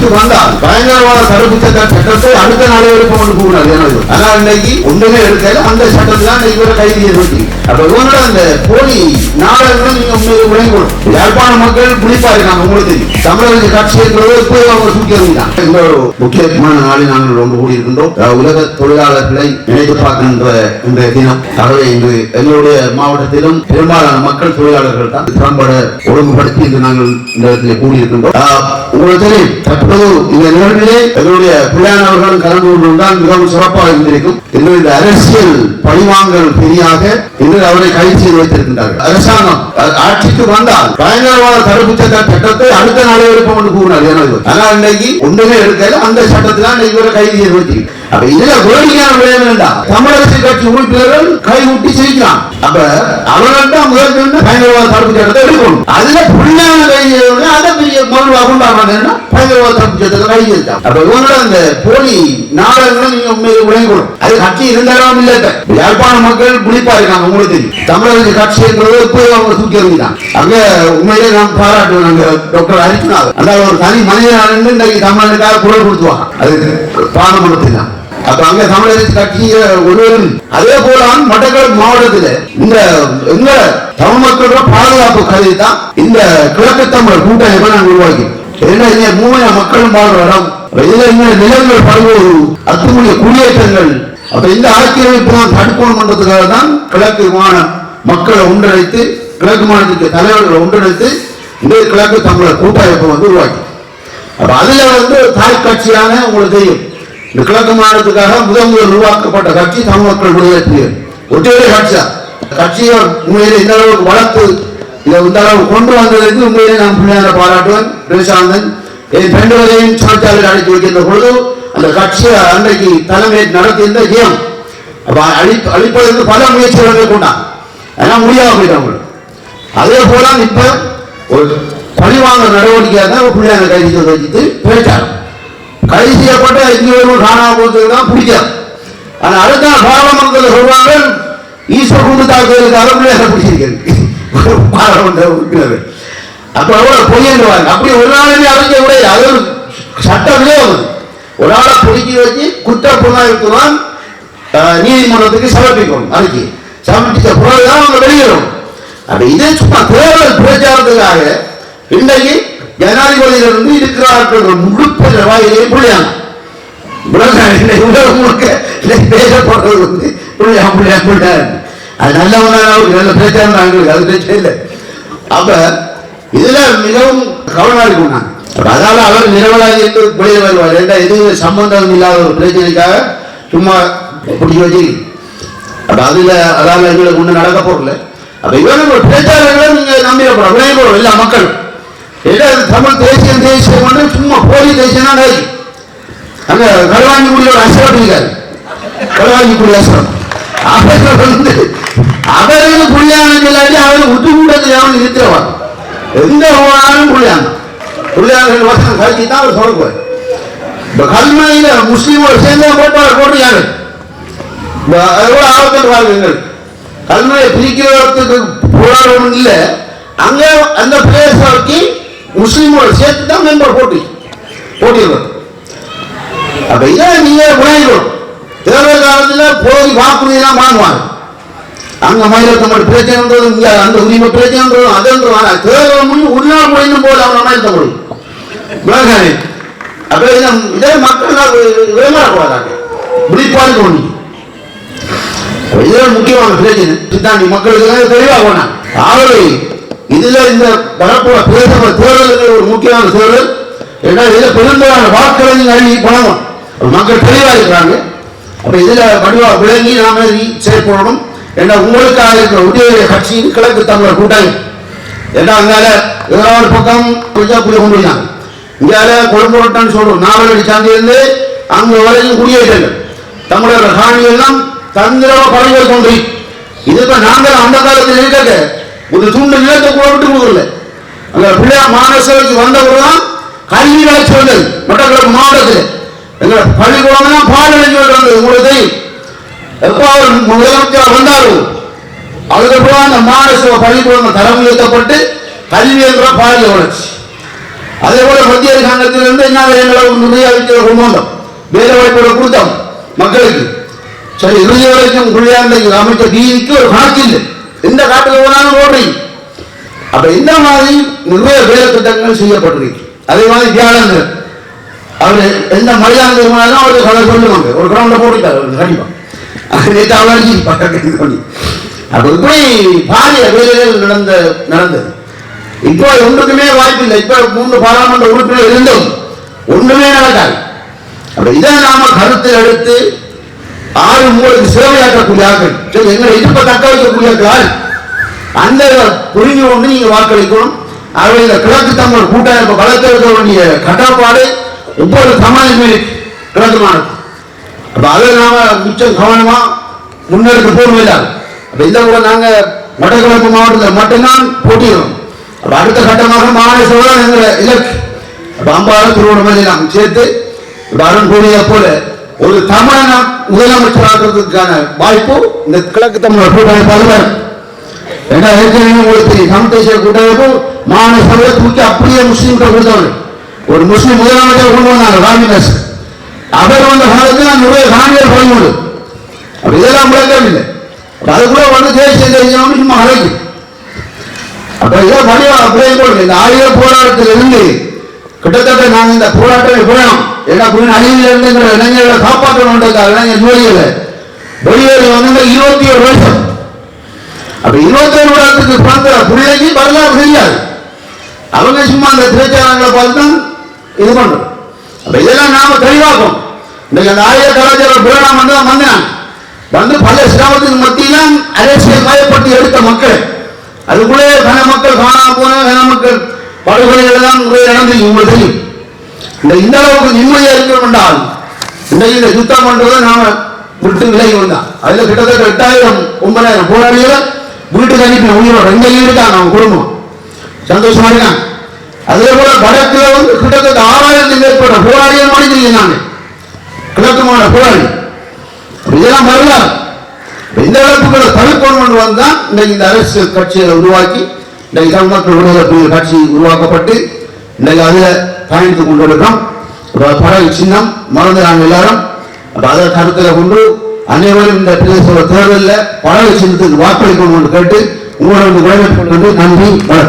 ஆட்சிக்கு வந்தால் பயங்கரவாத தடுப்பு சட்ட சட்டத்தை அடுத்த நாளே எடுப்போம் என்று கூறினார் எனக்கு ஆனால் இன்னைக்கு ஒன்றுமே எடுக்கல. அந்த சட்டத்தில் தான் இவரை கைது செய்து அப்ப இவங்களோட அந்த போலி நாடகங்களும் நீங்க உண்மையை விளங்கணும் யாழ்ப்பாண மக்கள் புளிப்பா இருக்காங்க உங்களுக்கு தெரியும். தமிழக கட்சி என்றது போய் அவங்க தூக்கி எறிஞ்சிட்டாங்க. இந்த முக்கியமான நாளில் நாங்கள் ஒன்று கூடி இருக்கின்றோம் உலக தொழிலாளர்களை நினைத்து பார்க்கின்ற இந்த தினம் ஆகவே இன்று எங்களுடைய மாவட்டத்திலும் பெரும்பாலான மக்கள் தொழிலாளர்கள் தான் திறம்பட ஒழுங்குபடுத்தி இன்று நாங்கள் இந்த இடத்துல கூடியிருக்கின்றோம். உங்களுக்கு தெரியும் தற்போது இந்த நிகழ்விலே எங்களுடைய பிள்ளையானவர்களும் கலந்து கொண்டிருந்தால் மிகவும் சிறப்பாக இருந்திருக்கும். இன்று இந்த அரசியல் பழிவாங்கல் பெரியாக இன்று அவரை கைது செய்து வைத்திருக்கின்றார்கள். அரசாங்கம் ஆட்சிக்கு வந்தால் பயங்கரவாத தடுப்பு சட்ட சட்டத்தை அடுத்த நாளே எடுப்போம் என்று கூறினார் ஜனாதிபதி ஆனால் இன்னைக்கு ஒன்றுமே எடுக்கல. அந்த சட்டத்தில் தான் இவரை கைது செய்து வைத்திருக்கிறார். அப்ப இதுல கோரிக்கையான விளைவு வேண்டாம் தமிழரசு கட்சி உறுப்பினர்கள் கைவிட்டு சிரிக்கலாம் அப்ப அவர்கள் முதல் பயங்கரவாத தடுப்பு சட்டத்தை எடுக்கணும். அதுல புள்ளியான கைது அதை பெரிய மறுவா கொண்டாடுறாங்க. பயங்கரவாத தடுப்பு சட்டத்தை அப்ப அந்த போலி நாடகங்களும் நீங்க உண்மையை விளங்கணும். அது கட்சி இருந்தாலும் இல்ல யாழ்ப்பாண மக்கள் புளிப்பா இருக்காங்க உங்களுக்கு தெரியும். தமிழரசு கட்சி என்றது அவங்க தூக்கி எறிஞ்சிட்டாங்க அங்க உண்மையிலே நாம் பாராட்டுவோம் நாங்க டாக்டர் அரிக்கனார் அந்த ஒரு தனி மனிதனாக இன்னைக்கு தமிழனுக்காக குரல் கொடுத்துவாங்க. அது பாராளுமன்றத்தில் தான் அப்ப அங்க தமிழக கட்சிய ஒருவரும் அதே போல மட்டக்களப்பு மாவட்டத்தில் இந்த எங்க தமிழ் மக்களோட பாதுகாப்பு கதை தான் இந்த கிழக்கு தமிழ் கூட்டமைப்பை நாங்கள் உருவாக்கி என்ன இங்க மக்களும் வாழ்ற இடம்? அப்ப நிலங்கள் பல்வேறு அத்துமுடைய குடியேற்றங்கள். அப்ப இந்த ஆக்கிரமிப்பு தான் தடுக்கணும் பண்றதுக்காக தான் கிழக்கு மாநில மக்களை ஒன்றிணைத்து கிழக்கு மாநிலத்துக்கு தலைவர்களை ஒன்றிணைத்து இந்த கிழக்கு தமிழர் கூட்டமைப்பை வந்து உருவாக்கி. அப்ப அதுல வந்து தாய் கட்சியான உங்களுக்கு தெரியும். இந்த கிழக்கு மாநிலத்துக்காக முதல் முதல் உருவாக்கப்பட்ட கட்சி தமிழ் மக்கள் விடுதலை புலிகள். கட்சியா கட்சியை உண்மையிலே இந்த அளவுக்கு வளர்த்து இந்த அளவு கொண்டு வந்ததற்கு உண்மையிலே நான் பிள்ளையார பாராட்டுவேன் பிரசாந்தன் என் பெண்களையும் சாட்சியாளர் அழைத்து வைக்கின்ற பொழுது அந்த கட்சி அன்றைக்கு தலைமை நடத்தியிருந்த ஜியம் அழி அழிப்பதற்கு பல முயற்சிகள் கொண்டான் அதெல்லாம் முடியாம போயிட்டாங்க அதே போல இப்ப ஒரு பழிவாங்க நடவடிக்கையாக தான் பிள்ளைங்க கைது செய்து வச்சுட்டு பேச்சாங்க கைது செய்யப்பட்ட இங்கே காணாம போகிறது தான் பிடிக்காது ஆனால் அடுத்த பாராளுமன்றத்தில் சொல்றாங்க ஈஸ்வர குண்டு தாக்குதலுக்காக பிள்ளைங்க பிடிச்சிருக்கிறது பாராளுமன்ற உறுப்பினர் அப்ப அவ்வளவு பொய்யன்றுவாங்க. அப்படி ஒரு நாளுமே அறிஞ்ச விட அது ஒரு சட்ட விரோதம் ஒரு ஆளை பிடிக்கி வச்சு குற்ற புலனாய்வுத்துவான் நீதிமன்றத்துக்கு சமர்ப்பிக்கணும். அறிக்கை சமர்ப்பிச்ச பிறகுதான் அவங்க வெளியிடும் அப்ப இதே சும்மா தேர்தல் பிரச்சாரத்துக்காக இன்றைக்கு ஜனாதிபதியிலிருந்து இருக்கிறார்கள் முழுக்க வாயிலே புள்ளியாங்க உலகம் முழுக்க பேசப்படுறது வந்து புள்ளியா புள்ளியா புள்ளியா அது நல்லவனான ஒரு நல்ல பிரச்சாரம் நாங்களுக்கு அது பேச்சே இல்லை. அப்போ இதில் மிகவும் கவனமா இருக்கும் நான். அதனால அவர் நிரவலாக இருந்து வெளியே வருவார் ஏண்டா எதுவும் சம்பந்தம் இல்லாத ஒரு பிரச்சனைக்காக சும்மா பிடிச்சி வச்சு அப்போ அதில் அதால் எங்களுக்கு ஒன்றும் நடக்க போகல அப்போ இவரும் ஒரு பேச்சாளர்களை நீங்கள் நம்பிடப்படும் விளையப்படும் எல்லா மக்கள். ஏன்னா இது தமிழ் தேசியம் தேசியம் வந்து சும்மா போலி தேசியம் தான் கருவாஞ்சி குடியோட அசரம் இருக்காது கருவாஞ்சி குடி அசரம் அவர் வந்து அவருக்கு புள்ளியான இல்லாட்டி அவர் உத்துமுண்டத்தில் அவன் இருக்கிறவன் எந்த போனாலும் புள்ளியான புள்ளியான வருஷம் கழிச்சு தான் அவர் சொல்லுவார் இப்ப கல்முனையில முஸ்லீமோட சேர்ந்து போட்டு அவர் போட்டு யாரு இந்த எவ்வளவு ஆபத்து பாருங்கள். கல்முனை பிரிக்கிறதுக்கு போராடணும் இல்லை. அங்கே அந்த பிளேஸ் வரைக்கும் முஸ்லீமோட சேர்த்து தான் மெம்பர் போட்டி போட்டிடுறது அப்ப இதை நீங்க விளையாடுவோம் தேர்தல் காலத்தில் போய் வாக்குறுதியெல்லாம் வாங்குவாங்க. அங்க மயிலத்தமிழ் பிரச்சனைன்றது இங்க அந்த உரிமை பிரச்சனைன்றது அதுன்றது ஆனா தேர்தல் முடிஞ்சு ஒரு மொழியும் போது அவங்க மயிலத்தமிழ். விளங்கானே அப்ப இதை இதே மக்கள் விளங்கக்கூடாது விழிப்பாடு தோணி. இதுதான் முக்கியமான பிரச்சனை. சித்தாண்டி மக்களுக்கு தெளிவாக போனாங்க ஆகவே இதுல இந்த வரப்போற பேசுகிற தேர்தல்கள் ஒரு முக்கியமான தேர்தல். ஏன்னா இதுல பெரும்பாலான வாக்குகளை அள்ளி பணம் மக்கள் தெளிவா இருக்கிறாங்க. அப்ப இதுல வடிவா விளங்கி நாம செயற்படணும் ஏன்னா உங்களுக்காக இருக்கிற உதய கட்சியின் கிழக்கு தமிழர் கூட்டணி. ஏன்னா அங்கால ஏதோ ஒரு பக்கம் கொஞ்சம் குடி கொண்டு போயிட்டாங்க இங்கால கொழும்பு ரோட்டான்னு சொல்றோம். நாவலடி சாந்தியிலிருந்து அங்க வரையும் குடியேற்றங்கள். தமிழர் காணி எல்லாம் தந்திரமா பழங்கள் கொண்டு. இது நாங்கள் அந்த காலத்தில் இருக்க ஒரு துண்டு நிலத்தை கூட விட்டு கொடுக்கல. அங்க பிள்ளையார் மாநகராட்சிக்கு தான் கல்வி வளர்ச்சி வந்தது மட்டக்களப்பு மாவட்டத்தில். பள்ளிக்கூடம் பால் சொல்றது உங்களுக்கு தெரியும். எப்போ அவர் முதலமைச்சர் வந்தாரோ அதுக்கப்புறம் அந்த மாநகர பள்ளிக்கூடம் தரம் உயர்த்தப்பட்டு கல்வி என்ற பாலிய வளர்ச்சி அதே போல மத்திய அரசாங்கத்திலிருந்து என்ன எங்களை நிறைய அறிக்கையை கொண்டு வந்தோம் வேலை வாய்ப்புகளை கொடுத்தோம் மக்களுக்கு. சரி இறுதி வரைக்கும் பிள்ளையாண்ட அமைச்சர் டிவிக்கு ஒரு காட்சி இல்லை. எந்த காட்டுக்கு போனாலும் ஓடுறீங்க. அப்ப இந்த மாதிரி நிறைய வேலை திட்டங்கள் செய்யப்பட்டிருக்கு? அதே மாதிரி தியானங்கள் அவர் எந்த மைதானத்துக்கு போனாலும் அவருக்கு கதை சொல்லுவாங்க ஒரு கிரவுண்ட போட்டுட்டார் அவர் கண்டிப்பா. நேற்று பக்கத்து பண்ணி அப்ப இப்படி பாரிய வேலைகள் நடந்த நடந்தது. இப்போ ஒன்றுக்குமே வாய்ப்பு இல்லை. இப்ப மூன்று பாராளுமன்ற உறுப்பினர் இருந்தும் ஒன்றுமே நடக்காது. அப்படி இதை நாம கருத்தில் எடுத்து ஆறு உங்களுக்கு சேவையாற்றக்கூடிய ஆக்கள் சரி எங்களை இருப்ப தக்க வைக்கக்கூடிய ஆட்கள் அந்த புரிஞ்சு கொண்டு நீங்க வாக்களிக்கணும். அவர்கள் கிழக்கு தமிழ் கூட்டமைப்பு வளர்த்து வேண்டிய கட்டப்பாடு ஒவ்வொரு தமிழுமே கிழக்கு அப்ப அதை நாம மிச்சம் கவனமா முன்னெடுத்து போகவில்லை அப்ப இந்த கூட நாங்க வடகிழக்கு மாவட்டத்தில் மட்டும்தான் போட்டியிடும் அப்ப அடுத்த கட்டமாக மாநில மாநேஸ்வரம் என்ற இலக்கு. அப்ப அம்பாலும் திருவண்ணாமலை நாம் சேர்த்து இப்ப அருண் கூறிய போல ஒரு தமிழன முதலமைச்சராகிறதுக்கான வாய்ப்பு இந்த கிழக்கு தமிழர் கூட்டமைப்பாக வரும். ஏன்னா ஏற்கனவே உங்களுக்கு தெரியும் தமிழ் தேசிய கூட்டமைப்பு மாநில சபையை தூக்கி அப்படியே முஸ்லீம்கள் கொடுத்தவர்கள் ஒரு முஸ்லீம் முதலமைச்சர் கொண்டு வந்தாங்க ராமிதாஸ் அவர் வந்த காலத்தில் நான் நிறைய காணிகள் பயன்படு அப்படி இதெல்லாம் முழக்கவில்லை அப்ப அது கூட வந்து தேசிய தேசியம் சும்மா அழைக்கும் அப்ப இதை பணியா அப்படியே போடுங்க. இந்த ஆயுத போராட்டத்தில் இருந்து கிட்டத்தட்ட நாங்கள் இந்த போராட்டத்தை போயணும் ஏன்னா புரியும் அழிவில் இருந்துங்கிற இளைஞர்களை காப்பாற்றணுன்றதுக்காக இளைஞர் நோய்களை வெளியேறி வந்து இருபத்தி ஒரு வருஷம். அப்ப ஒரு வருஷத்துக்கு பிறந்த பிள்ளைக்கு வரலாறு தெரியாது. அவங்க சும்மா அந்த திரைச்சாரங்களை பார்த்து தான் இது பண்றோம் அப்ப இதெல்லாம் நாம தெளிவாக்கும் இன்னைக்கு அந்த ஆயுத கலாச்சார புராணம் வந்து தான் வந்தான் வந்து பல சிரமத்துக்கு மத்தியிலும் அரசியல் மயப்பட்டு எடுத்த மக்கள். அதுக்குள்ளே கன மக்கள் காணாம போன கன மக்கள் படுகொலைகள் தான் நிறைய நடந்து உங்களுக்கு தெரியும். இந்த இந்த அளவுக்கு நிம்மதியா இருக்கணும் என்றால் இன்றைக்கு இந்த யுத்தம் பண்றதை நாம விட்டு விலகி வந்தான் அதுல கிட்டத்தட்ட எட்டாயிரம் ஒன்பதாயிரம் போராளிகளை வீட்டுக்கு அனுப்பி உயிரோட எங்க இருக்கான் அவங்க குடும்பம். சந்தோஷமா இருக்கான் அதே போல வடக்குல வந்து கிட்டத்தட்ட ஆறாயிரத்துக்கு மேற்பட்ட போராளிகள் மனிதர்கள் நாங்க கிழக்கு போராளி. இதெல்லாம் வரலாறு. இந்த இழப்புகளை தவிர்க்கணும் வந்தா இன்றைக்கு இந்த அரசியல் கட்சியை உருவாக்கி இன்றைக்கு தமிழ்நாட்டு விடுதலை புலிகள் கட்சி உருவாக்கப்பட்டு இன்றைக்கு அதில் பயணித்து கொண்டிருக்கிறோம். ஒரு படகு சின்னம் மறந்து நாங்கள் எல்லாரும். அதை கருத்தில் கொண்டு அனைவரும் இந்த பிரதேச தேர்தலில் படகு சின்னத்துக்கு வாக்களிக்கணும் என்று கேட்டு உங்களோட விடைபெற்றுக் நன்றி வணக்கம்.